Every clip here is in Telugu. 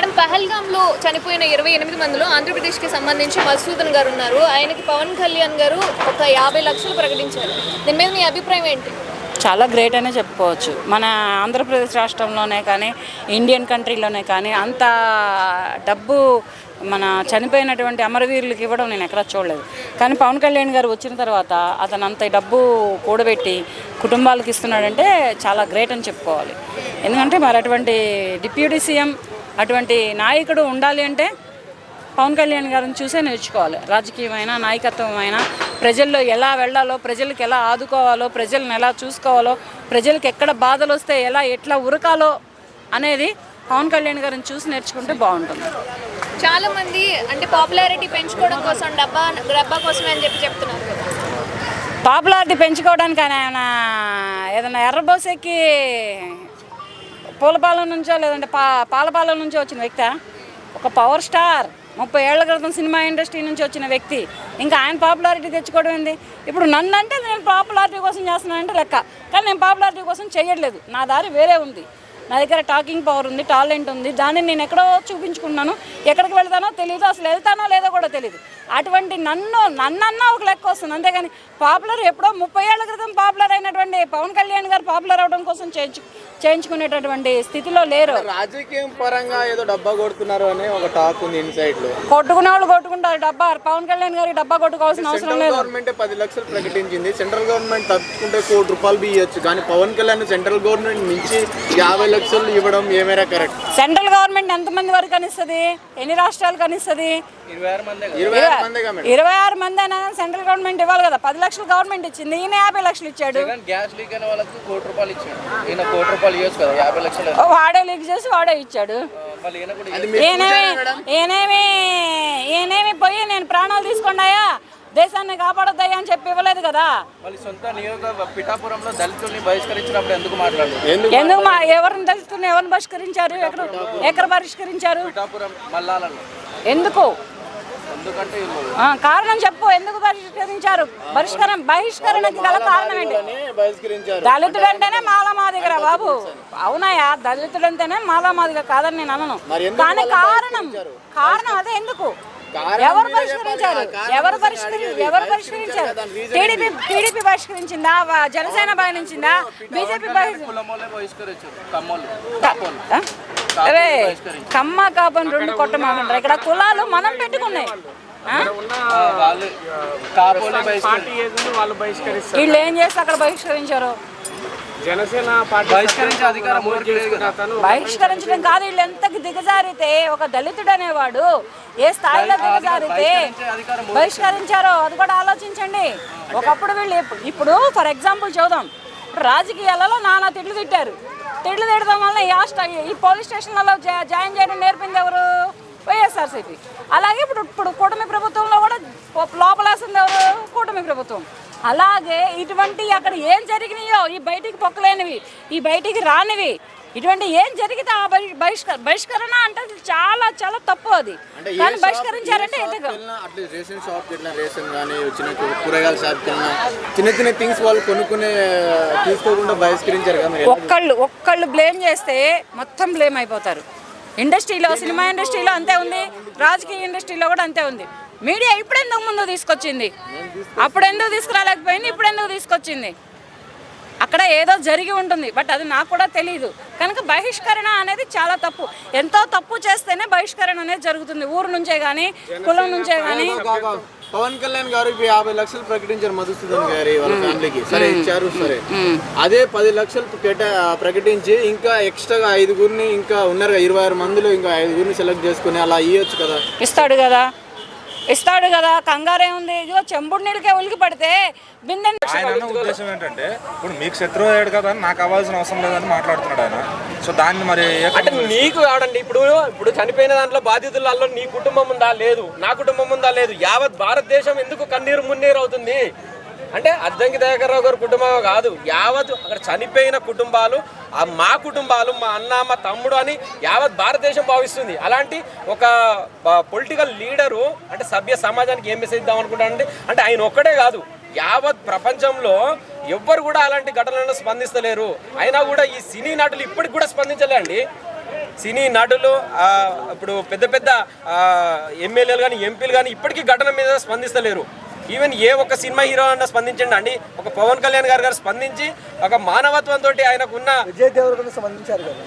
మేడం పహల్గామ్లో చనిపోయిన ఇరవై ఎనిమిది మందిలో ఆంధ్రప్రదేశ్కి సంబంధించి మధుసూదన్ గారు ఉన్నారు. ఆయనకి పవన్ కళ్యాణ్ గారు ఒక యాభై లక్షలు ప్రకటించారు. దీని మీద మీ అభిప్రాయం ఏంటి? చాలా గ్రేట్ అనే చెప్పుకోవచ్చు. మన ఆంధ్రప్రదేశ్ రాష్ట్రంలోనే కానీ ఇండియన్ కంట్రీలోనే కానీ అంత డబ్బు మన చనిపోయినటువంటి అమరవీరులకు ఇవ్వడం నేను ఎక్కడా చూడలేదు. కానీ పవన్ కళ్యాణ్ గారు వచ్చిన తర్వాత అతను అంత డబ్బు కూడబెట్టి కుటుంబాలకు ఇస్తున్నాడంటే చాలా గ్రేట్ అని చెప్పుకోవాలి. ఎందుకంటే మరి అటువంటి డిప్యూటీ సీఎం అటువంటి నాయకుడు ఉండాలి అంటే పవన్ కళ్యాణ్ గారిని చూసే నేర్చుకోవాలి. రాజకీయమైన నాయకత్వమైన ప్రజల్లో ఎలా వెళ్ళాలో ప్రజలకు ఎలా ఆదుకోవాలో ప్రజలను ఎలా చూసుకోవాలో ప్రజలకు ఎక్కడ బాధలు వస్తే ఎలా ఎట్లా ఉరకాలో అనేది పవన్ కళ్యాణ్ గారిని చూసి నేర్చుకుంటే బాగుంటుంది. చాలా మంది అంటే పాపులారిటీ పెంచుకోవడం కోసం డబ్బా డబ్బా కోసమే అని చెప్పి చెప్తున్నారు పాపులారిటీ పెంచుకోవడానికి ఆయన ఆయన ఏదైనా ఎర్రబోసెక్కి పూలపాలెం నుంచో లేదంటే పా పాలపాలెం నుంచో వచ్చిన వ్యక్తి? ఒక పవర్ స్టార్. ముప్పై ఏళ్ళ క్రితం సినిమా ఇండస్ట్రీ నుంచి వచ్చిన వ్యక్తి. ఇంకా ఆయన పాపులారిటీ తెచ్చుకోవడం ఏంది? ఇప్పుడు నన్ను అంటే నేను పాపులారిటీ కోసం చేస్తున్నానంటే లెక్క. కానీ నేను పాపులారిటీ కోసం చేయట్లేదు నా దారి వేరే ఉంది. నా దగ్గర టాకింగ్ పవర్ ఉంది టాలెంట్ ఉంది. దాన్ని నేను ఎక్కడో చూపించుకున్నాను. ఎక్కడికి వెళ్తానో తెలియదు అసలు వెళ్తానో లేదో కూడా తెలియదు అటువంటి నన్ను నన్నన్నా ఒక లెక్క వస్తుంది. అంతేగాని పాపులర్ ఎప్పుడో ముప్పై ఏళ్ళ క్రితం పాపులర్ అయినటువంటి పవన్ కళ్యాణ్ గారు పాపులర్ అవడం కోసం చేయించు చేయించుకునేటటువంటి స్థితిలో లేరు. రాజకీయం పరంగా ఏదో డబ్బా కొడుతున్నారు అనే ఒక టాక్ ఉంది ఇన్సైడ్లో కొట్టుకునే వాళ్ళు కొట్టుకుంటారు డబ్బా. పవన్ కళ్యాణ్ గారికి డబ్బా కొట్టుకోవాల్సిన అవసరం సెంట్రల్ లేదు. గవర్నమెంట్ పది లక్షలు ప్రకటించింది. సెంట్రల్ గవర్నమెంట్ తప్పుకుంటే కోటి రూపాయలు బియ్యొచ్చు. కానీ పవన్ కళ్యాణ్ సెంట్రల్ గవర్నమెంట్ నుంచి యాభై లక్షలు ఇవ్వడం ఏమైనా కరెక్ట్? సెంట్రల్ గవర్నమెంట్ ఎంతమంది వరకు కనిస్తుంది? ఎన్ని రాష్ట్రాలు కనిస్తుంది? ఇరవై ఆరు మంది అయినా సెంట్రల్ గవర్నమెంట్ ఇవ్వాలి కదా. పది లక్షలు గవర్నమెంట్ ఇచ్చింది. ఈయన యాభై లక్షలు ఇచ్చాడు. గ్యాస్ లీక్ అయిన వాళ్ళకి కోటి రూపాయలు ఇచ్చాడు. ఈయన కోటి రూపాయలు వాడే లీక్ చేసి వాడే ఇచ్చాడు. ఈయనేమి పోయి నేను ప్రాణాలు తీసుకున్నాయా దేశాన్ని కాపాడొద్దయ్యా అని చెప్పి ఇవ్వలేదు కదా. పిఠాపురంలో దళితుల్ని బహిష్కరించినప్పుడు ఎందుకు మాట్లాడలేదు? ఎందుకు ఎందుకు మా ఎవరిని తెలుస్తుంది ఎవరిని బహిష్కరించారు? ఎక్కడ ఎక్కడ బహిష్కరించారు ఎందుకు? కారణం చెప్పు ఎందుకు బహిష్కరించారు బహిష్కరణ బహిష్కరణకి గల కారణం ఏంటి? దళితుడు అంటేనే మాలా మాదిగరా బాబు. అవునాయా? దళితుడు అంటేనే మాలా మాదిగ కాదని నేను అనను. కానీ కారణం? కారణం అదే ఎందుకు? ఎవరు. కారణం ఎవరు అడిగేది. ఎవరు reason టీడీపీ టీడీపీ బహిష్కరించిందా? వా- జనసేన బహిష్కరించిందా? బీజేపీ బహిష్కరించారు. కమ్మ కాపని రెండు కొట్టమాకంటారు ఇక్కడ కులాలు మనం పెట్టుకున్నాయి. వాళ్ళు ఏం చేస్తే అక్కడ బహిష్కరించారు? జనసేన బహిష్కరించడం కాదు వీళ్ళు ఎంతకు దిగజారితే ఒక దళితుడు అనేవాడు ఏ స్థాయిలో దిగజారితే బహిష్కరించారో అది కూడా ఆలోచించండి. ఒకప్పుడు వీళ్ళు ఇప్పు- ఇప్పుడు ఫర్ ఎగ్జాంపుల్ చూద్దాం ఇప్పుడు రాజకీయాలలో నానా తిట్లు తిట్టారు. తిట్లు తిట్టడం వల్ల ఈ హాస్ట ఈ పోలీస్ స్టేషన్లలో జా- జాయిన్ చేయడం నేర్పింది ఎవరు? వైఎస్ఆర్సీపీ. అలాగే ఇప్పుడు ఇప్పుడు కూటమి ప్రభుత్వంలో కూడా లోపలేసింది ఎవరు? కూటమి ప్రభుత్వం. అలాగే ఇటువంటి అక్కడ ఏం జరిగినాయో ఈ బయటికి పొక్కలేనివి ఈ బయటికి రానివి ఇటువంటి ఏం జరిగితే ఆ బహి- బహిష్క బహిష్కరణ అంటే చాలా చాలా తప్పు అది. కానీ షాప్- బహిష్కరించారంటే రేషన్ వెళ్ళినా రేషన్ కానీ చిన్న కూరగాయల వెళ్ళినా చిన్న చిన్న థింగ్స్ వాళ్ళు కొనుక్కునే తీసుకోకుండా బహిష్కరించారు ఒక్కళ్ళు ఒక్కళ్ళు బ్లేమ్ చేస్తే మొత్తం బ్లేమ్ అయిపోతారు. ఇండస్ట్రీలో సినిమా ఇండస్ట్రీలో అంతే ఉంది రాజకీయ ఇండస్ట్రీలో కూడా అంతే ఉంది. మీడియా ఇప్పుడు ఎందుకు ముందు తీసుకొచ్చింది? అప్పుడు ఎందుకు తీసుకురాలేకపోయింది? ఇప్పుడు ఎందుకు తీసుకొచ్చింది? అక్కడ ఏదో జరిగి ఉంటుంది బట్ అది నాకు కూడా తెలియదు కనుక బహిష్కరణ అనేది చాలా తప్పు. ఎంతో తప్పు చేస్తేనే బహిష్కరణ అనేది జరుగుతుంది. ఊరు నుంచే కానీ కులం నుంచే కానీ పవన్ కళ్యాణ్ గారు ఇప్పుడు యాభై లక్షలు ప్రకటించారు మధుసూదన్ గారి వాళ్ళ ఫ్యామిలీకి. సరే ఇచ్చారు సరే. అదే పది లక్షలు కేటా ప్రకటించి ఇంకా ఎక్స్ట్రాగా ఐదుగురిని ఇంకా ఉన్నారు ఇరవై ఆరు మందిలో ఇంకా ఐదుగురిని సెలెక్ట్ చేసుకుని అలా ఇవ్వచ్చు కదా. ఇస్తాడు కదా. ఇస్తాడు కదా కంగారే ఉంది. ఇదిగో చెంబుడు నీళ్ళకే ఉలికి పడితే బిందె ఆయన అన్న ఉద్దేశం ఏంటంటే ఇప్పుడు మీకు శత్రువు అయ్యాడు కదా అని నాకు అవ్వాల్సిన అవసరం లేదని మాట్లాడుతున్నాడు ఆయన. సో దాన్ని మరి ఏ అంటే నీకు కాదండి ఇప్పుడు ఇప్పుడు చనిపోయిన దాంట్లో బాధితులలో నీ కుటుంబం ఉందా? లేదు. నా కుటుంబం ఉందా? లేదు. యావత్ భారతదేశం ఎందుకు కన్నీరు మున్నీరు అవుతుంది? అంటే అద్దంకి దయాకర్రావు గారి కుటుంబం కాదు యావత్ అక్కడ చనిపోయిన కుటుంబాలు మా కుటుంబాలు మా అన్న మా తమ్ముడు అని యావత్ భారతదేశం భావిస్తుంది. అలాంటి ఒక పొలిటికల్ లీడరు అంటే సభ్య సమాజానికి ఏం మెసేజ్ ఇద్దాం అనుకుంటానంటే అంటే ఆయన ఒక్కడే కాదు యావత్ ప్రపంచంలో ఎవ్వరు కూడా అలాంటి ఘటనలను స్పందిస్తలేరు. అయినా కూడా ఈ సినీ నటులు ఇప్పటికి కూడా స్పందించలేండి సినీ నటులు ఇప్పుడు పెద్ద పెద్ద ఎమ్మెల్యేలు కానీ ఎంపీలు కానీ ఇప్పటికీ ఘటన మీద స్పందిస్తలేరు. ఈవెన్ ఏ ఒక్క సినిమా హీరో అన్న స్పందించండి. అండి ఒక పవన్ కళ్యాణ్ గారు గారు స్పందించి ఒక మానవత్వంతో ఆయనకున్న విజయ్ దేవరకొండ స్పందించారు కదా.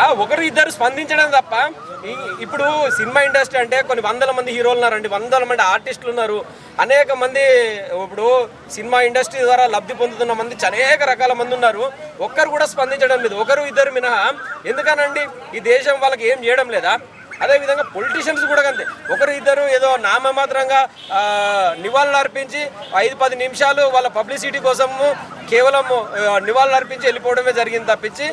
ఆ ఒకరు ఇద్దరు స్పందించడం తప్ప ఇప్పుడు సినిమా ఇండస్ట్రీ అంటే కొన్ని వందల మంది హీరోలు ఉన్నారండి. వందల మంది ఆర్టిస్టులు ఉన్నారు. అనేక మంది ఇప్పుడు సినిమా ఇండస్ట్రీ ద్వారా లబ్ధి పొందుతున్న మంది అనేక రకాల మంది ఉన్నారు. ఒక్కరు కూడా స్పందించడం లేదు. ఒకరు ఇద్దరు మినహా ఎందుకనండి ఈ దేశం వాళ్ళకి ఏం చేయడం లేదా? అదేవిధంగా పొలిటీషియన్స్ కూడా అంతే. ఒకరు ఇద్దరు ఏదో నామమాత్రంగా నివాళులు అర్పించి ఐదు పది నిమిషాలు వాళ్ళ పబ్లిసిటీ కోసము కేవలం నివాళులు అర్పించి వెళ్ళిపోవడమే జరిగింది తప్పించి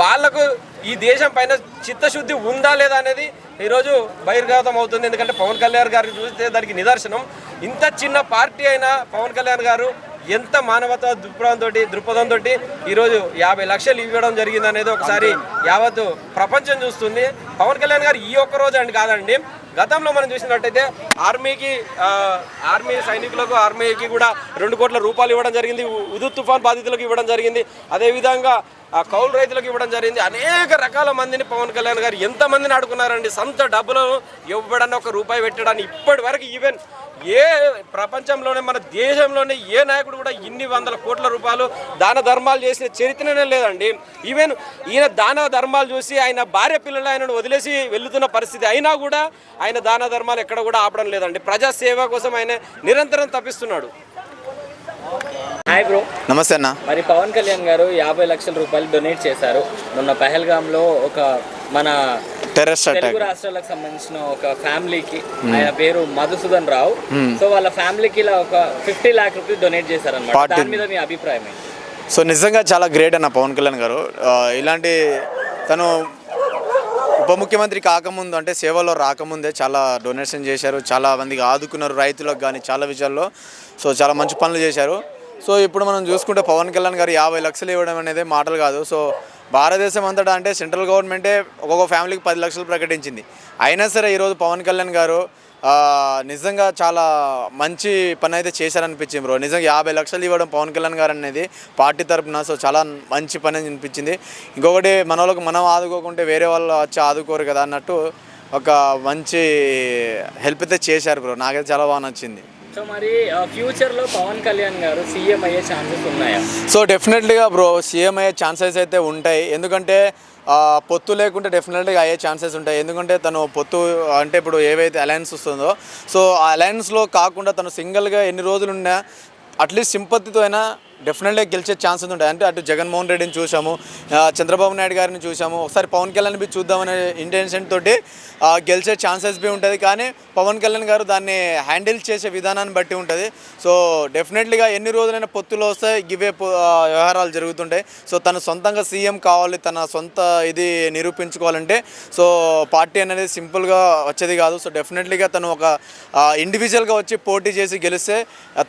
వాళ్ళకు ఈ దేశం పైన చిత్తశుద్ధి ఉందా లేదా అనేది ఈరోజు బహిర్గతం అవుతుంది. ఎందుకంటే పవన్ కళ్యాణ్ గారిని చూస్తే దానికి నిదర్శనం. ఇంత చిన్న పార్టీ అయినా పవన్ కళ్యాణ్ గారు ఎంత మానవత దృక్పథంతో దృక్పథంతో ఈరోజు యాభై లక్షలు ఇవ్వడం జరిగింది అనేది ఒకసారి యావత్తు ప్రపంచం చూస్తుంది. పవన్ కళ్యాణ్ గారు ఈ ఒక్క రోజు అండి కాదండి గతంలో మనం చూసినట్టయితే ఆర్మీకి ఆర్మీ సైనికులకు ఆర్మీకి కూడా రెండు కోట్ల రూపాయలు ఇవ్వడం జరిగింది. ఉదు తుఫాన్ బాధితులకు ఇవ్వడం జరిగింది. అదేవిధంగా ఆ కౌలు రైతులకు ఇవ్వడం జరిగింది. అనేక రకాల మందిని పవన్ కళ్యాణ్ గారు ఎంతమందిని ఆడుకున్నారండి. సొంత డబ్బులను ఇవ్వడానికి ఒక రూపాయి పెట్టడానికి ఇప్పటి వరకు ఈవెన్ ఏ ప్రపంచంలోనే మన దేశంలోనే ఏ నాయకుడు కూడా ఇన్ని వందల కోట్ల రూపాయలు దాన ధర్మాలు చేసిన చరిత్రనే లేదండి. ఈవెన్ ఈయన దాన ధర్మాలు చూసి ఆయన భార్య పిల్లలు ఆయనను వదిలేసి వెళ్తున్న పరిస్థితి అయినా కూడా ఆయన దాన ధర్మాలు ఎక్కడ కూడా ఆపడం లేదండి. ప్రజా సేవ కోసం ఆయన నిరంతరం తప్పిస్తున్నాడు హాయ్ బ్రో నమస్తే అన్న. మరి పవన్ కళ్యాణ్ గారు యాభై లక్షల రూపాయలు డొనేట్ చేశారు. మొన్న పహల్గామ్లో ఒక మన టెర్రరిస్ట్ తెలుగు రాష్ట్రాలకు సంబంధించిన ఒక ఫ్యామిలీకి ఆయన పేరు మధుసూదన్ రావు. సో వాళ్ళ ఫ్యామిలీకి ఇలా ఒక ఫిఫ్టీ లాక్ రూపీస్ డొనేట్ చేశారన్నమాట. Party- దాని మీద మీ అభిప్రాయం ఏంటి? సో నిజంగా చాలా గ్రేట్ అన్న పవన్ కళ్యాణ్ గారు. ఆ, ఇలాంటి తను ఉప ముఖ్యమంత్రి కాకముందు అంటే సేవలో రాకముందే చాలా డొనేషన్ చేశారు. చాలా మందికి ఆదుకున్నారు రైతులకు కానీ చాలా విషయాల్లో. సో చాలా మంచి పనులు చేశారు. సో ఇప్పుడు మనం చూసుకుంటే పవన్ కళ్యాణ్ గారు యాభై లక్షలు ఇవ్వడం అనేది మాటలు కాదు. సో భారతదేశం అంతటా అంటే సెంట్రల్ గవర్నమెంటే ఒక్కొక్క ఫ్యామిలీకి పది లక్షలు ప్రకటించింది. అయినా సరే ఈరోజు పవన్ కళ్యాణ్ గారు నిజంగా చాలా మంచి పని అయితే చేశారనిపించింది బ్రో. నిజంగా యాభై లక్షలు ఇవ్వడం పవన్ కళ్యాణ్ గారు అనేది పార్టీ తరపున సో చాలా మంచి పని అనిపించింది. ఇంకొకటి మన వాళ్ళకి మనం ఆదుకోకుంటే వేరే వాళ్ళు వచ్చి ఆదుకోరు కదా అన్నట్టు ఒక మంచి హెల్ప్ అయితే చేశారు బ్రో. నాకైతే చాలా బాగా నచ్చింది. సో మరి ఫ్యూచర్ పవన్ కళ్యాణ్ గారు సీఎం అయ్యే ఛాన్సెస్ ఉన్నాయా? సో డెఫినెట్లీగా బ్రో సీఎం అయ్యే ఛాన్సెస్ అయితే ఉంటాయి. ఎందుకంటే పొత్తు లేకుంటే డెఫినెట్గా అయ్యే ఛాన్సెస్ ఉంటాయి. ఎందుకంటే తను పొత్తు అంటే ఇప్పుడు ఏవైతే అలయన్స్ వస్తుందో సో ఆ అలయన్స్లో కాకుండా తను సింగిల్గా ఎన్ని రోజులు ఉన్నా అట్లీస్ట్ సింపతితో అయినా డెఫినెట్గా గెలిచే ఛాన్సెస్ ఉంటాయి అంటే అటు జగన్మోహన్ రెడ్డిని చూసాము చంద్రబాబు నాయుడు గారిని చూసాము ఒకసారి పవన్ కళ్యాణ్ బి చూద్దామనే ఇంటెన్షన్ తోటి గెలిచే ఛాన్సెస్ బి ఉంటుంది. కానీ పవన్ కళ్యాణ్ గారు దాన్ని హ్యాండిల్ చేసే విధానాన్ని బట్టి ఉంటుంది. సో డెఫినెట్లీగా ఎన్ని రోజులైనా పొత్తులు వస్తే గివే వ్యవహారాలు జరుగుతుంటాయి. సో తను సొంతంగా సీఎం కావాలి తన సొంత ఇది నిరూపించుకోవాలంటే సో పార్టీ అనేది సింపుల్గా వచ్చేది కాదు. సో డెఫినెట్లీగా తను ఒక ఇండివిజువల్గా వచ్చి పోటీ చేసి గెలిస్తే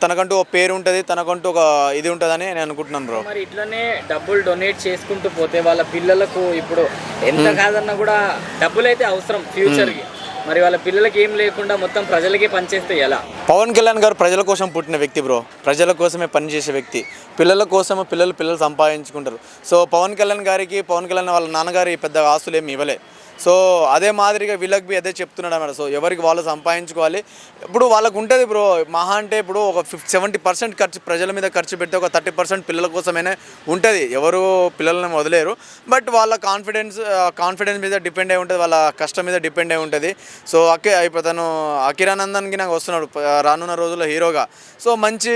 తనకంటూ ఒక పేరు ఉంటుంది తనకంటూ ఒక ఇది ఉంటుందని నేను అనుకుంటున్నాను బ్రో మరి ఇట్లనే డబ్బులు డొనేట్ చేసుకుంటూ పోతే వాళ్ళ పిల్లలకు ఇప్పుడు ఎంత కాదన్నా కూడా డబ్బులు అయితే అవసరం ఫ్యూచర్కి మరి వాళ్ళ పిల్లలకి ఏం లేకుండా మొత్తం ప్రజలకే పనిచేస్తే ఎలా? పవన్ కళ్యాణ్ గారు ప్రజల కోసం పుట్టిన వ్యక్తి బ్రో ప్రజల కోసమే పనిచేసే వ్యక్తి. పిల్లల కోసం పిల్లలు పిల్లలు సంపాదించుకుంటారు. సో పవన్ కళ్యాణ్ గారికి పవన్ కళ్యాణ్ వాళ్ళ నాన్నగారి పెద్ద ఆస్తులు ఏమి ఇవ్వలే. సో అదే మాదిరిగా వీళ్ళకి బి అదే చెప్తున్నాడు అన్నమాట. సో ఎవరికి వాళ్ళు సంపాదించుకోవాలి. ఇప్పుడు వాళ్ళకు ఉంటుంది బ్రో మహా అంటే ఇప్పుడు ఒక ఫిఫ్టీ సెవెంటీ పర్సెంట్ ఖర్చు ప్రజల మీద ఖర్చు పెడితే ఒక థర్టీ పర్సెంట్ పిల్లల కోసమైనా ఉంటుంది. ఎవరు పిల్లల్ని వదిలేరు. బట్ వాళ్ళ కాన్ఫిడెన్స్ కాన్ఫిడెన్స్ మీద డిపెండ్ అయి ఉంటుంది. వాళ్ళ కష్టం మీద డిపెండ్ అయి ఉంటుంది. సో అకే ఇప్పుడు తను అకిరానందన్కి నాకు వస్తున్నాడు. రానున్న రోజుల్లో హీరోగా. సో మంచి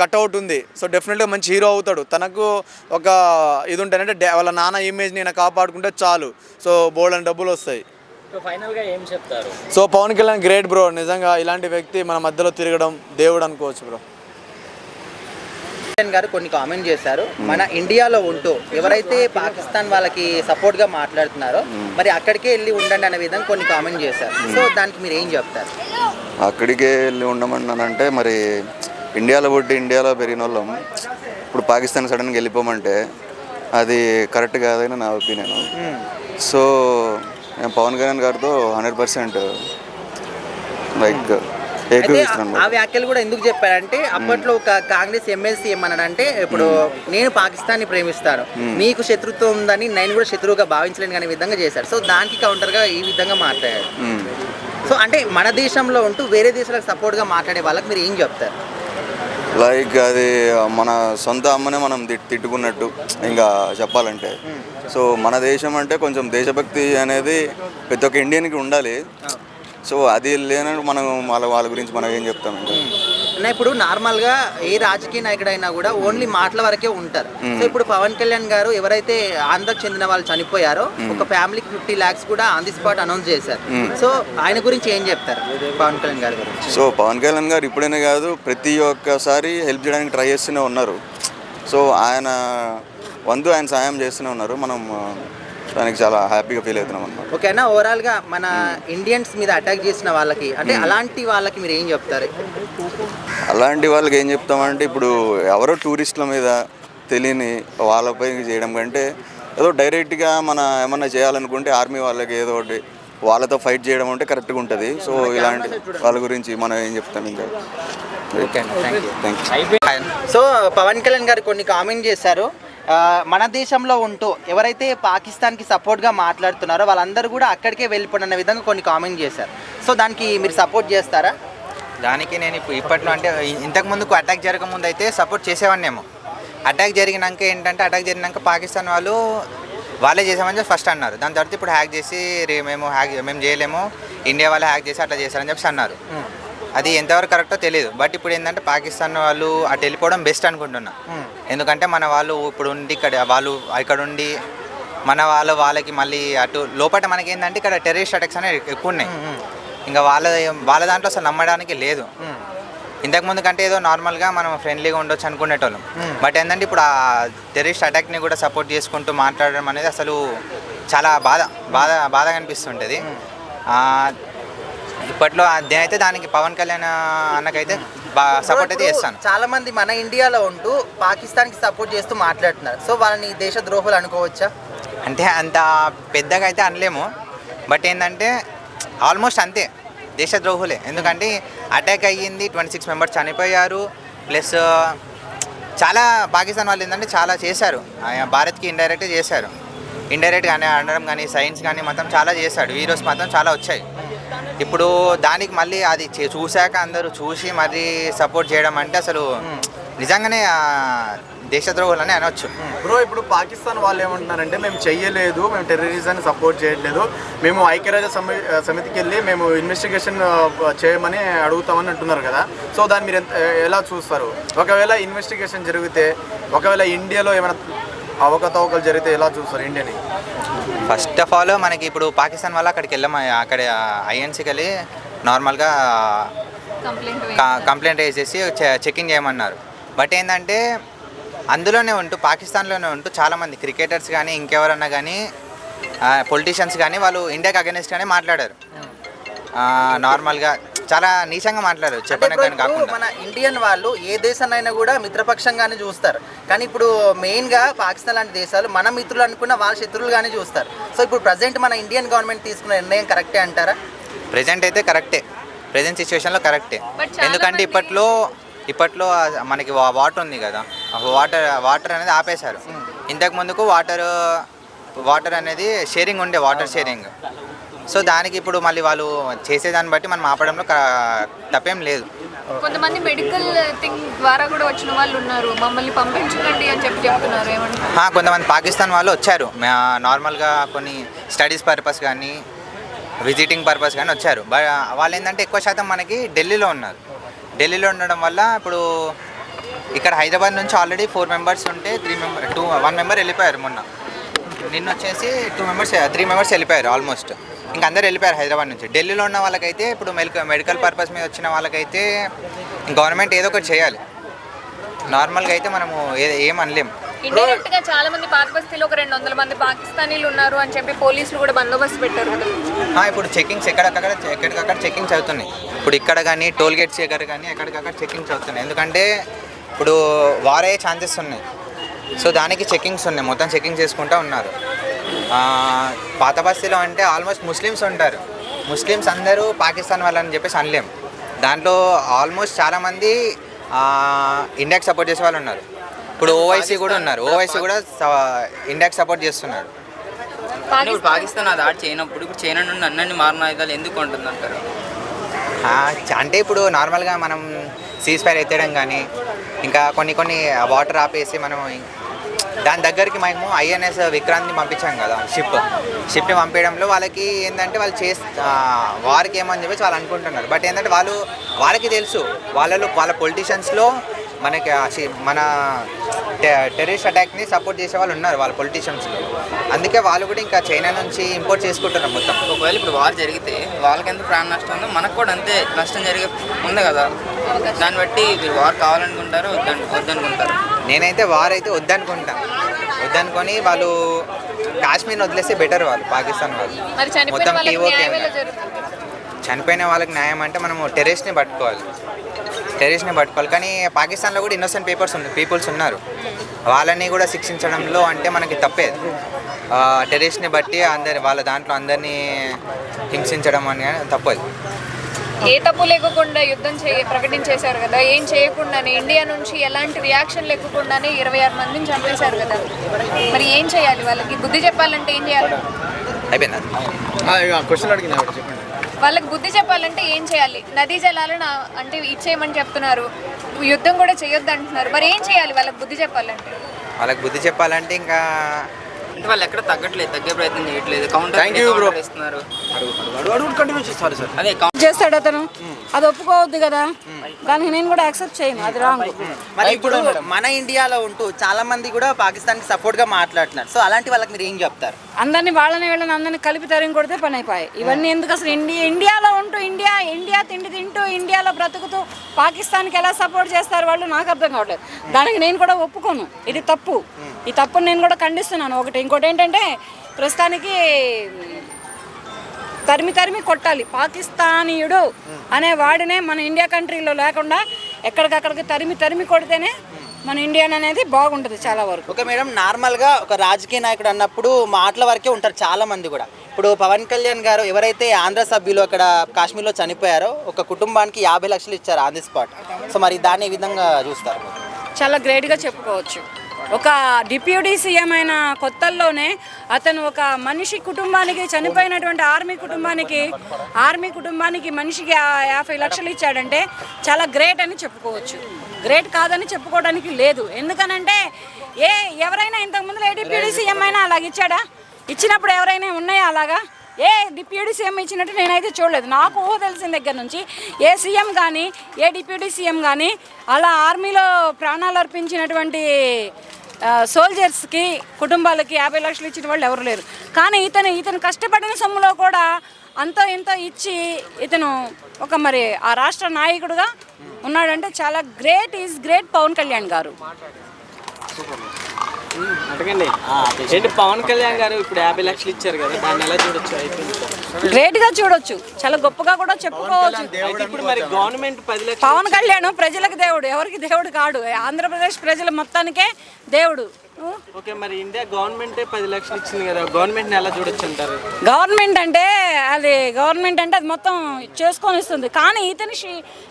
కట్అవుట్ ఉంది. సో డెఫినెట్గా మంచి హీరో అవుతాడు. తనకు ఒక ఇది ఉంటుంది. అంటే వాళ్ళ నాన్న ఇమేజ్ నేను కాపాడుకుంటే చాలు. సో బోల్డ్ డబ్బులు వస్తాయి సో ఫైనల్గా ఏం చెప్తారు? So Pawan Kalyan great bro నిజంగా ఇలాంటి వ్యక్తి మన మధ్యలో తిరగడం దేవుడు అనుకోవచ్చు బ్రో. గారు కొన్ని కామెంట్ చేశారు. మన ఇండియాలో ఉంటూ ఎవరైతే పాకిస్తాన్ వాళ్ళకి సపోర్ట్గా మాట్లాడుతున్నారో మరి అక్కడికే వెళ్ళి ఉండండి అనే విధంగా కొన్ని కామెంట్ చేశారు. సో దానికి మీరు ఏం చెప్తారు? అక్కడికే వెళ్ళి ఉండమన్నానంటే మరి ఇండియాలో పుట్టి ఇండియాలో పెరిగిన వాళ్ళం ఇప్పుడు పాకిస్తాన్ సడన్గా వెళ్ళిపోమంటే అది కరెక్ట్ కాదని నా ఒపీనియన్. సో నేను పవన్ కళ్యాణ్ గారితో హండ్రెడ్ పర్సెంట్ లైక్ ఏకీవిస్తున్నాను ఆ వ్యాఖ్యలు కూడా ఎందుకు చెప్పారంటే అప్పట్లో ఒక కాంగ్రెస్ ఎమ్మెల్సీ ఏమన్నాడంటే ఇప్పుడు నేను పాకిస్తాన్ని ప్రేమిస్తాను. మీకు శత్రుత్వం ఉందని నేను కూడా శత్రువుగా భావించలేను అనే విధంగా చేశారు సో దానికి కౌంటర్గా ఈ విధంగా మాట్లాడారు. సో అంటే మన దేశంలో ఉంటూ వేరే దేశాలకు సపోర్ట్గా మాట్లాడే వాళ్ళకి మీరు ఏం చెప్తారు? లైక్ అది మన సొంత అమ్మనే మనం తిట్- తిట్టుకున్నట్టు ఇంకా చెప్పాలంటే. సో మన దేశం అంటే కొంచెం దేశభక్తి అనేది ప్రతి ఒక్క ఇండియన్కి ఉండాలి. సో అది లేనట్టు మనం వాళ్ళ వాళ్ళ గురించి మనం ఏం చెప్తాం ఇంకా? అన్న ఇప్పుడు నార్మల్గా ఏ రాజకీయ నాయకుడైనా కూడా ఓన్లీ మాటల వరకే ఉంటారు. సో ఇప్పుడు పవన్ కళ్యాణ్ గారు ఎవరైతే ఆంధ్రకు చెందిన వాళ్ళు చనిపోయారో ఒక ఫ్యామిలీకి ఫిఫ్టీ ల్యాక్స్ కూడా ఆన్ ది స్పాట్ అనౌన్స్ చేశారు. సో ఆయన గురించి ఏం చెప్తారు పవన్ కళ్యాణ్ గారి గురించి? సో పవన్ కళ్యాణ్ గారు ఇప్పుడైనా కాదు ప్రతి ఒక్కసారి హెల్ప్ చేయడానికి ట్రై చేస్తూనే ఉన్నారు. సో ఆయన వంతు ఆయన సాయం చేస్తూనే ఉన్నారు. మనం దానికి చాలా హ్యాపీగా ఫీల్ అవుతున్నాం అన్నమాట. ఓకేనా ఓవరాల్గా మన ఇండియన్స్ మీద అటాక్ చేసిన వాళ్ళకి అంటే అలాంటి వాళ్ళకి మీరు ఏం చెప్తారు? అలాంటి వాళ్ళకి ఏం చెప్తామంటే ఇప్పుడు ఎవరో టూరిస్టుల మీద తెలియని వాళ్ళపై చేయడం కంటే ఏదో డైరెక్ట్గా మన ఏమన్నా చేయాలనుకుంటే ఆర్మీ వాళ్ళకి ఏదో ఒకటి వాళ్ళతో ఫైట్ చేయడం అంటే కరెక్ట్గా ఉంటుంది. సో ఇలాంటి వాళ్ళ గురించి మనం ఏం చెప్తాం ఇంకా? ఓకే అండి thank you thank you so Pawan Kalyan garu కొన్ని కామెంట్ చేశారు. మన దేశంలో ఉంటూ ఎవరైతే పాకిస్తాన్కి సపోర్ట్గా మాట్లాడుతున్నారో వాళ్ళందరూ కూడా అక్కడికే వెళ్ళిపోయిన విధంగా కొన్ని కామెంట్ చేశారు. సో దానికి మీరు సపోర్ట్ చేస్తారా? దానికి నేను ఇప్పుడు ఇప్పట్లో అంటే ఇంతకు ముందుకు అటాక్ జరగకముందు అయితే సపోర్ట్ చేసేవాడినేమో. అటాక్ జరిగినాక ఏంటంటే అటాక్ జరిగినాక పాకిస్తాన్ వాళ్ళు వాళ్ళే చేసామని చెప్పి ఫస్ట్ అన్నారు. దాని తర్వాత ఇప్పుడు హ్యాక్ చేసి రే మేము హ్యాక్ మేము చేయలేము ఇండియా వాళ్ళే హ్యాక్ చేసి అట్లా చేశారని చెప్పి అన్నారు. అది ఎంతవరకు కరెక్టో తెలియదు బట్ ఇప్పుడు ఏంటంటే పాకిస్తాన్ వాళ్ళు అటు వెళ్ళిపోవడం బెస్ట్ అనుకుంటున్నా. ఎందుకంటే మన వాళ్ళు ఇప్పుడు ఉండి ఇక్కడ వాళ్ళు ఇక్కడ ఉండి మన వాళ్ళు వాళ్ళకి మళ్ళీ అటు లోపల మనకి ఏంటంటే ఇక్కడ టెర్రరిస్ట్ అటాక్స్ అనేవి ఎక్కువ ఉన్నాయి ఇంకా వాళ్ళ వాళ్ళ దాంట్లో అసలు నమ్మడానికి లేదు. ఇంతకు ముందు కంటే ఏదో నార్మల్గా మనం ఫ్రెండ్లీగా ఉండొచ్చు అనుకునేటోళ్ళం. బట్ ఏంటంటే ఇప్పుడు ఆ టెర్రరిస్ట్ అటాక్ని కూడా సపోర్ట్ చేసుకుంటూ మాట్లాడడం అనేది అసలు చాలా బాధ బాధ బాధగా అనిపిస్తుంటుంది. ఇప్పట్లో నేనైతే దానికి పవన్ కళ్యాణ్ అన్నకైతే బాగా సపోర్ట్ అయితే చేస్తాను. చాలా మంది మన ఇండియాలో ఉంటూ పాకిస్తాన్కి సపోర్ట్ చేస్తూ మాట్లాడుతున్నారు. సో వాళ్ళని దేశ ద్రోహులు అనుకోవచ్చా? అంటే అంత పెద్దగా అయితే అనలేము. బట్ ఏంటంటే ఆల్మోస్ట్ అంతే. దేశద్రోహులే ఎందుకంటే అటాక్ అయ్యింది ట్వంటీ సిక్స్ మెంబర్స్ చనిపోయారు. ప్లస్ చాలా పాకిస్తాన్ వాళ్ళు ఏంటంటే చాలా చేశారు. భారత్కి ఇండైరెక్ట్ చేశారు. ఇండైరెక్ట్ కానీ అనడం కానీ సైన్స్ కానీ మొత్తం చాలా చేశాడు. వీడియోస్ మాత్రం చాలా వచ్చాయి. ఇప్పుడు దానికి మళ్ళీ అది చే- చూశాక అందరూ చూసి మళ్ళీ సపోర్ట్ చేయడం అంటే అసలు నిజంగానే దేశద్రోహులు అని అనొచ్చు. బ్రో ఇప్పుడు పాకిస్తాన్ వాళ్ళు ఏమంటున్నారంటే మేము చెయ్యలేదు మేము టెర్రరిజాన్ని సపోర్ట్ చేయట్లేదు మేము ఐక్యరాజ్య సమి సమితికి వెళ్ళి మేము ఇన్వెస్టిగేషన్ చేయమని అడుగుతామని అంటున్నారు కదా. సో దాన్ని మీరు ఎంత ఎలా చూస్తారు? ఒకవేళ ఇన్వెస్టిగేషన్ జరిగితే ఒకవేళ ఇండియాలో ఏమైనా అవకతవకలు జరిగితే ఎలా చూస్తారు ఇండియాని? ఫస్ట్ ఆఫ్ ఆల్ మనకి ఇప్పుడు పాకిస్తాన్ వల్ల అక్కడికి వెళ్ళాము అక్కడ ఐఎన్సీకి వెళ్ళి నార్మల్గా కంప్లైంట్ క- కంప్లైంట్ వేసేసి చె- చెకింగ్ చేయమన్నారు. బట్ ఏంటంటే అందులోనే ఉంటూ పాకిస్తాన్లోనే ఉంటూ చాలామంది క్రికెటర్స్ కానీ ఇంకెవరన్నా కానీ పొలిటీషియన్స్ కానీ వాళ్ళు ఇండియాకి అగెనిస్ట్గానే మాట్లాడారు. ఆ, నార్మల్గా చాలా నీచంగా మాట్లాడారు. చెప్పడానికి కాకుండా. మన ఇండియన్ వాళ్ళు ఏ దేశాన్నైనా కూడా మిత్రపక్షంగానే చూస్తారు. కానీ ఇప్పుడు మెయిన్గా పాకిస్తాన్ లాంటి దేశాలు మన మిత్రులు అనుకున్న వాళ్ళ శత్రువులుగానే చూస్తారు. సో ఇప్పుడు ప్రజెంట్ మన ఇండియన్ గవర్నమెంట్ తీసుకున్న నిర్ణయం కరెక్టే అంటారా? ప్రజెంట్ అయితే కరెక్టే. ప్రజెంట్ సిచ్యువేషన్లో కరెక్టే. ఎందుకంటే ఇప్పట్లో ఇప్పట్లో మనకి వా- వాటర్ ఉంది కదా. వాటర్ వాటర్ అనేది ఆపేశారు. ఇంతకు ముందుకు వాటర్ వాటర్ అనేది షేరింగ్ ఉండే వాటర్ షేరింగ్. సో దానికి ఇప్పుడు మళ్ళీ వాళ్ళు చేసేదాన్ని బట్టి మనం ఆపడంలో తప్పేం లేదు. కొంతమంది మెడికల్ థింగ్ ద్వారా కూడా వచ్చిన వాళ్ళు ఉన్నారు. మమ్మల్ని పంపించకండి అని చెప్పి చెప్తున్నారు. ఏమంటారు కొంతమంది పాకిస్తాన్ వాళ్ళు వచ్చారు. నార్మల్గా కొన్ని స్టడీస్ పర్పస్ కానీ విజిటింగ్ పర్పస్ కానీ వచ్చారు. బట్ వాళ్ళు ఏంటంటే ఎక్కువ శాతం మనకి ఢిల్లీలో ఉన్నారు. ఢిల్లీలో ఉండడం వల్ల ఇప్పుడు ఇక్కడ హైదరాబాద్ నుంచి ఆల్రెడీ ఫోర్ మెంబర్స్ ఉంటే three member two one member వెళ్ళిపోయారు మొన్న. నిన్న వచ్చేసి టూ మెంబర్స్ త్రీ మెంబర్స్ వెళ్ళిపోయారు ఆల్మోస్ట్. ఇంకా అందరు వెళ్ళిపోయారు హైదరాబాద్ నుంచి. ఢిల్లీలో ఉన్న వాళ్ళకైతే ఇప్పుడు మెడికల్ మెడికల్ పర్పస్ మీద వచ్చిన వాళ్ళకైతే గవర్నమెంట్ ఏదో ఒకటి చేయాలి. నార్మల్గా అయితే మనము ఏ- అనలేము ఇండైరెక్ట్గా చాలా మంది పాత బస్తీలో ఒక రెండు వందల మంది పాకిస్తానీలు ఉన్నారు అని చెప్పి పోలీసులు కూడా బందోబస్తు పెట్టారు ఇప్పుడు చెకింగ్స్ ఎక్కడికక్కడ ఎక్కడికక్కడ చెకింగ్స్ అవుతున్నాయి ఇప్పుడు ఇక్కడ కానీ టోల్ గేట్స్ దగ్గర కానీ ఎక్కడికక్కడ చెకింగ్స్ అవుతున్నాయి ఎందుకంటే ఇప్పుడు వార్ అయ్యే ఛాన్సెస్ ఉన్నాయి. సో దానికి చెకింగ్స్ ఉన్నాయి. మొత్తం చెకింగ్ చేసుకుంటూ ఉన్నారు. పాత బస్తీలో అంటే ఆల్మోస్ట్ ముస్లిమ్స్ ఉంటారు. ముస్లిమ్స్ అందరూ పాకిస్తాన్ వాళ్ళని చెప్పేసి అనలేం. దాంట్లో ఆల్మోస్ట్ చాలామంది ఇండియాకి సపోర్ట్ చేసే వాళ్ళు ఉన్నారు. ఇప్పుడు ఓవైసీ కూడా ఉన్నారు. ఓవైసీ కూడా ఇండియాకి సపోర్ట్ చేస్తున్నారు. ఇప్పుడు పాకిస్తాన్ అది ఆట చేయనప్పుడు ఇప్పుడు చైనా నుండి అన్ని మారిన ఆయుధాలు ఎందుకు ఉంటుంది అంటారు అంటే ఇప్పుడు నార్మల్గా మనం సీజ్ ఫైర్ ఎత్తేయడం కానీ ఇంకా కొన్ని కొన్ని వాటర్ ఆపేసి మనం దాని దగ్గరికి మేము ఐఎన్ఎస్ విక్రాంత్ని పంపించాం కదా షిప్. షిప్ని పంపించడంలో వాళ్ళకి ఏంటంటే వాళ్ళు చేస్ వారికి ఏమని చెప్పేసి వాళ్ళు అనుకుంటున్నారు. బట్ ఏంటంటే వాళ్ళు వాళ్ళకి తెలుసు. వాళ్ళలో వాళ్ళ పొలిటీషియన్స్లో మనకి మన టెర్రరిస్ట్ అటాక్ని సపోర్ట్ చేసే వాళ్ళు ఉన్నారు వాళ్ళ పొలిటీషియన్స్లో. అందుకే వాళ్ళు కూడా ఇంకా చైనా నుంచి ఇంపోర్ట్ చేసుకుంటున్నారు మొత్తం. ఒకవేళ ఇప్పుడు వారు జరిగితే వాళ్ళకి ఎంత ప్రాణ నష్టం ఉందో మనకు కూడా అంతే నష్టం జరిగే ఉంది కదా. దాన్ని బట్టి మీరు వార్ కావాలనుకుంటారు వద్దనుకుంటారు. నేనైతే వార్ అయితే వద్దనుకుంటా. వద్దనుకొని వాళ్ళు కాశ్మీర్ని వదిలేస్తే బెటర్ వాళ్ళు పాకిస్తాన్ వాళ్ళు. మొత్తం. జరుగుతుంది? చనిపోయిన వాళ్ళకి న్యాయం అంటే మనము టెర్రరిస్ట్ని పట్టుకోవాలి. టెర్రరిస్ట్ని పట్టుకోవాలి. కానీ పాకిస్తాన్లో కూడా ఇన్నోసెంట్ పేపర్స్ ఉంది పీపుల్స్ ఉన్నారు. వాళ్ళని కూడా శిక్షించడంలో అంటే మనకి తప్పేది టెర్రరిస్ట్ని బట్టి అందరి వాళ్ళ దాంట్లో అందరినీ హింసించడం అని కానీ తప్పదు. ఏ తప్పు లేకుండా యుద్ధం చేయ ప్రకటించేశారు కదా ఏం చేయకుండానే ఇండియా నుంచి ఎలాంటి రియాక్షన్ లేకుండానే ఇరవై ఆరు మందిని చంపేశారు కదా. మరి ఏం చేయాలి వాళ్ళకి? బుద్ధి చెప్పాలంటే ఏం చేయాలి? వాళ్ళకి బుద్ధి చెప్పాలంటే ఏం చేయాలి? నదీ జలాలను అంటే ఇచ్చేయమని చెప్తున్నారు. యుద్ధం కూడా చేయొద్దు అంటున్నారు. మరి ఏం చేయాలి వాళ్ళకి బుద్ధి చెప్పాలంటే? వాళ్ళకి బుద్ధి చెప్పాలంటే ఇంకా అంటే వాళ్ళు ఎక్కడ తగ్గట్లేదు తగ్గే ప్రయత్నం చేయట్లేదు. కౌంటర్. ఇస్తున్నారు సారీ సార్ అదే చేస్తాడు అతను. అది ఒప్పుకోవద్దు కదా. దానికి నేను కూడా యాక్సెప్ట్ చేయను. అది రాంగ్. మరి ఇప్పుడు మన ఇండియాలో ఉంటూ చాలా మంది కూడా పాకిస్తాన్కి సపోర్ట్గా మాట్లాడుతున్నారు. సో అలాంటి వాళ్ళకి మీరు ఏం చెప్తారు? అందరిని వాళ్ళని వీళ్ళని అందరిని కలిపి తరిగి కొడితే పని అయిపోయాయి. ఇవన్నీ ఎందుకు అసలు ఇండియా ఇండియాలో ఉంటూ ఇండియా ఇండియా తిండి తింటూ ఇండియాలో బ్రతుకుతూ పాకిస్తాన్కి ఎలా సపోర్ట్ చేస్తారు వాళ్ళు నాకు అర్థం కావట్లేదు. దానికి నేను కూడా ఒప్పుకోను. ఇది తప్పు. ఈ తప్పుని నేను కూడా ఖండిస్తున్నాను. ఒకటి ఇంకోటి ఏంటంటే ప్రస్తుతానికి తరిమి తరిమి కొట్టాలి. పాకిస్తానీయుడు అనే వాడినే మన ఇండియా కంట్రీలో లేకుండా ఎక్కడికక్కడికి తరిమి తరిమి కొడితేనే మన ఇండియన్ అనేది బాగుంటుంది చాలా వరకు. ఓకే మేడం నార్మల్గా ఒక రాజకీయ నాయకుడు అన్నప్పుడు మాటల వరకే ఉంటారు చాలా మంది కూడా. ఇప్పుడు పవన్ కళ్యాణ్ గారు ఎవరైతే ఆంధ్ర సభ్యులు అక్కడ కాశ్మీర్లో చనిపోయారో ఒక కుటుంబానికి యాభై లక్షలు ఇచ్చారు ఆన్ ది స్పాట్. సో మరి దాన్ని ఈ విధంగా చూస్తారు? చాలా గ్రేట్గా చెప్పుకోవచ్చు. ఒక డిప్యూటీ సీఎం అయిన కొత్తల్లోనే అతను ఒక మనిషి కుటుంబానికి చనిపోయినటువంటి ఆర్మీ కుటుంబానికి ఆర్మీ కుటుంబానికి మనిషికి యాభై లక్షలు ఇచ్చాడంటే చాలా గ్రేట్ అని చెప్పుకోవచ్చు. గ్రేట్ కాదని చెప్పుకోవడానికి లేదు. ఎందుకనంటే ఏ ఎవరైనా ఇంతకుముందు ఏ డిప్యూటీ సీఎం అయినా అలాగ ఇచ్చాడా? ఇచ్చినప్పుడు ఎవరైనా ఉన్నాయా అలాగా? ఏ డిప్యూటీ సీఎం ఇచ్చినట్టు నేనైతే చూడలేదు. నాకు ఊహ తెలిసిన దగ్గర నుంచి ఏ సీఎం కానీ ఏ డిప్యూటీ సీఎం కానీ అలా ఆర్మీలో ప్రాణాలు అర్పించినటువంటి సోల్జర్స్కి కుటుంబాలకి యాభై లక్షలు ఇచ్చిన వాళ్ళు ఎవరు లేరు. కానీ ఇతను ఇతను కష్టపడిన సొమ్ములో కూడా అంతో ఎంతో ఇచ్చి ఇతను ఒక మరి ఆ రాష్ట్ర నాయకుడుగా ఉన్నాడంటే చాలా great is great Pawan Kalyan garu. అడగండి. ఏంటి పవన్ కళ్యాణ్ గారు ఇప్పుడు యాభై లక్షలు ఇచ్చారు కదా దాన్ని ఎలా చూడొచ్చు? అయిపోయింది గ్రేట్గా చూడొచ్చు. చాలా గొప్పగా కూడా చెప్పుకోవచ్చు. అయితే ఇప్పుడు మరి గవర్నమెంట్ పది లక్షలు పవన్ కళ్యాణ్ ప్రజలకు దేవుడు ఎవరికి దేవుడు కాడు. ఆంధ్రప్రదేశ్ ప్రజల మొత్తానికే దేవుడు. ఓకే మరి ఇండియా గవర్నమెంటే పది లక్షలు ఇచ్చింది కదా గవర్నమెంట్ని ఎలా చూడొచ్చు అంటారు? గవర్నమెంట్ అంటే అది గవర్నమెంట్ అంటే అది మొత్తం చేసుకొని ఇస్తుంది. కానీ ఇతని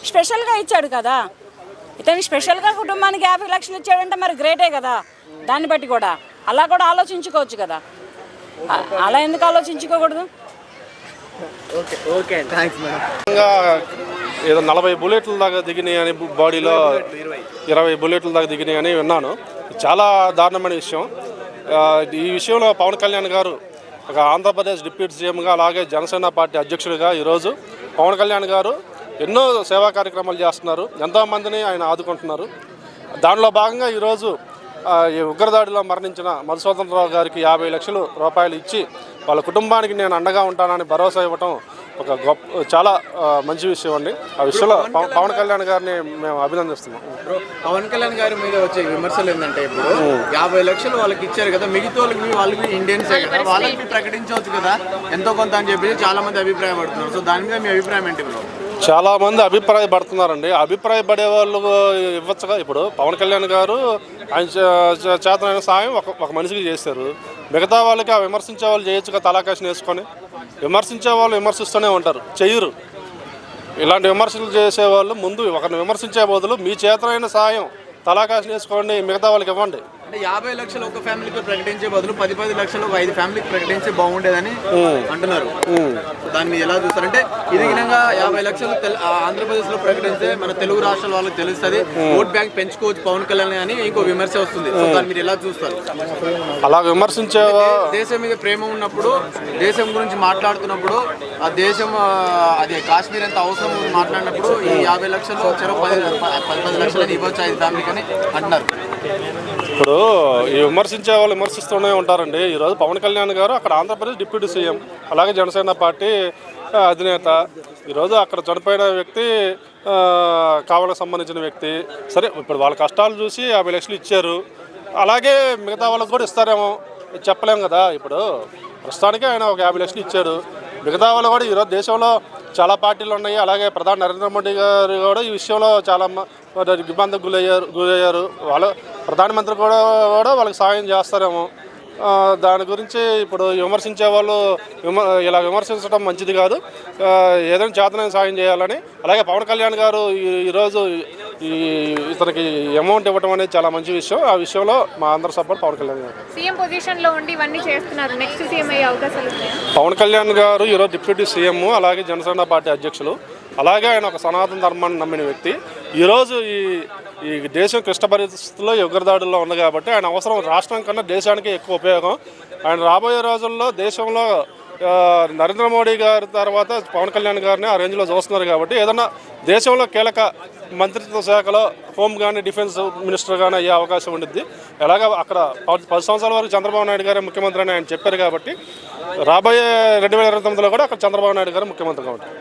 స్పెషల్గా ఇచ్చాడు కదా. ఇతని స్పెషల్గా కుటుంబానికి యాభై లక్షలు ఇచ్చాడంటే మరి గ్రేటే కదా. దాన్ని బట్టి కూడా. అలా కూడా ఆలోచించుకోవచ్చు కదా. అలా ఎందుకు ఆలోచించుకోకూడదు? ఏదో నలభై బుల్లెట్ల దాకా దిగినాయి అని బాడీలో ఇరవై. బుల్లెట్ల దాకా దిగినాయి అని విన్నాను. చాలా దారుణమైన విషయం. ఈ విషయంలో పవన్ కళ్యాణ్ గారు ఒక ఆంధ్రప్రదేశ్ డిప్యూటీ సీఎంగా అలాగే జనసేన పార్టీ అధ్యక్షుడిగా ఈరోజు పవన్ కళ్యాణ్ గారు ఎన్నో సేవా కార్యక్రమాలు చేస్తున్నారు. ఎంతోమందిని ఆయన ఆదుకుంటున్నారు. దానిలో భాగంగా ఈరోజు ఉగ్రదాడిలో మరణించిన మధుసూదన్ రావు గారికి యాభై లక్షలు రూపాయలు ఇచ్చి వాళ్ళ కుటుంబానికి నేను అండగా ఉంటానని భరోసా ఇవ్వటం ఒక గొప్ప చాలా మంచి విషయం అండి. ఆ విషయంలో పవ- పవన్ కళ్యాణ్ గారిని మేము అభినందిస్తున్నాం. పవన్ కళ్యాణ్ గారి మీద వచ్చే విమర్శలు ఏంటంటే ఇప్పుడు యాభై లక్షలు వాళ్ళకి ఇచ్చారు కదా మిగతా వాళ్ళకి వాళ్ళకి ఇండియన్స్ కదా వాళ్ళకి ప్రకటించవచ్చు కదా ఎంతో కొంత అని చెప్పి చాలా మంది అభిప్రాయపడుతున్నారు సో దాని మీద మీ అభిప్రాయం ఏంటి బ్రో? చాలా మంది అభిప్రాయపడుతున్నారండి. అభిప్రాయపడే వాళ్ళు ఇవ్వచ్చుగా. ఇప్పుడు పవన్ కళ్యాణ్ గారు ఆయన చే- చేతనైన సాయం ఒక ఒక మనిషికి చేశారు. మిగతా వాళ్ళకి ఆ విమర్శించే వాళ్ళు చేయొచ్చుగా తలాకాశం వేసుకొని. విమర్శించే వాళ్ళు విమర్శిస్తూనే ఉంటారు చెయ్యరు. ఇలాంటి విమర్శలు చేసేవాళ్ళు ముందు ఒకరిని విమర్శించే బదులు మీ చేతనైన సాయం తలాకాశం వేసుకోండి మిగతా వాళ్ళకి ఇవ్వండి. అంటే యాభై లక్షలు ఒక ఫ్యామిలీకి ప్రకటించే బదులు పది పది లక్షలు ఒక ఐదు ఫ్యామిలీకి ప్రకటించే బాగుండేదని అంటున్నారు. దాన్ని ఎలా చూస్తారంటే ఇది విధంగా యాభై లక్షలు ఆంధ్రప్రదేశ్లో ప్రకటిస్తే మన తెలుగు రాష్ట్రాల వాళ్ళకి తెలుస్తుంది ఓట్ బ్యాంక్ పెంచుకోవచ్చు పవన్ కళ్యాణ్ అని ఇంకో విమర్శ వస్తుంది. సో దాన్ని మీరు ఎలా చూస్తారు? అలా విమర్శించే దేశం మీద ప్రేమ ఉన్నప్పుడు దేశం గురించి మాట్లాడుతున్నప్పుడు ఆ దేశం అది కాశ్మీర్ ఎంత అవసరం మాట్లాడినప్పుడు ఈ యాభై లక్షలు చెరో పది పది పది లక్షలని ఇవ్వచ్చు ఐదు ఫ్యామిలీకి అని అంటున్నారు. ఇప్పుడు ఈ విమర్శించే వాళ్ళు విమర్శిస్తూనే ఉంటారండి. ఈరోజు పవన్ కళ్యాణ్ గారు అక్కడ ఆంధ్రప్రదేశ్ డిప్యూటీ సీఎం అలాగే జనసేన పార్టీ అధినేత. ఈరోజు అక్కడ చనిపోయిన వ్యక్తి కావాలకు సంబంధించిన వ్యక్తి. సరే ఇప్పుడు వాళ్ళ కష్టాలు చూసి యాభై లక్షలు ఇచ్చారు. అలాగే మిగతా వాళ్ళకి కూడా ఇస్తారేమో. చెప్పలేము కదా. ఇప్పుడు ప్రస్తుతానికి ఆయన ఒక యాభై లక్షలు ఇచ్చారు. మిగతా వాళ్ళు కూడా ఈరోజు దేశంలో చాలా పార్టీలు ఉన్నాయి. అలాగే ప్రధాని నరేంద్ర మోడీ గారు కూడా ఈ విషయంలో చాలా ఇబ్బందికి గురయ్యారు గురయ్యారు. వాళ్ళ ప్రధానమంత్రి కూడా కూడా వాళ్ళకి సాయం చేస్తారేమో. దాని గురించి ఇప్పుడు విమర్శించే వాళ్ళు విమ ఇలా విమర్శించడం మంచిది కాదు. ఏదైనా చేతనైన సాయం చేయాలని. అలాగే పవన్ కళ్యాణ్ గారు ఈరోజు ఈ ఇతనికి అమౌంట్ ఇవ్వడం అనేది చాలా మంచి విషయం. ఆ విషయంలో మా అందరి సపోర్ట్ పవన్ కళ్యాణ్ గారు. సీఎం పొజిషన్లో ఉండి ఇవన్నీ చేస్తున్నారు. నెక్స్ట్ సీఎం అయ్యే అవకాశాలు పవన్ కళ్యాణ్ గారు ఈరోజు డిప్యూటీ సీఎం అలాగే జనసేన పార్టీ అధ్యక్షులు. అలాగే ఆయన ఒక సనాతన ధర్మాన్ని నమ్మిన వ్యక్తి. ఈరోజు ఈ ఈ దేశం క్లిష్ట పరిస్థితుల్లో ఎగురదాడుల్లో ఉంది కాబట్టి ఆయన అవసరం రాష్ట్రం కన్నా దేశానికి ఎక్కువ ఉపయోగం. ఆయన రాబోయే రోజుల్లో దేశంలో నరేంద్ర మోడీ గారి తర్వాత పవన్ కళ్యాణ్ గారిని ఆ రేంజ్లో చూస్తున్నారు కాబట్టి ఏదన్నా దేశంలో కీలక మంత్రిత్వ శాఖలో హోమ్ కానీ డిఫెన్స్ మినిస్టర్ కానీ అయ్యే అవకాశం ఉండిద్ది. ఎలాగ అక్కడ పది పది సంవత్సరాల వరకు చంద్రబాబు నాయుడు గారే ముఖ్యమంత్రి అని ఆయన చెప్పారు కాబట్టి రాబోయే రెండు వేల ఇరవై తొమ్మిదిలో కూడా అక్కడ చంద్రబాబు నాయుడు గారు ముఖ్యమంత్రిగా ఉంటారు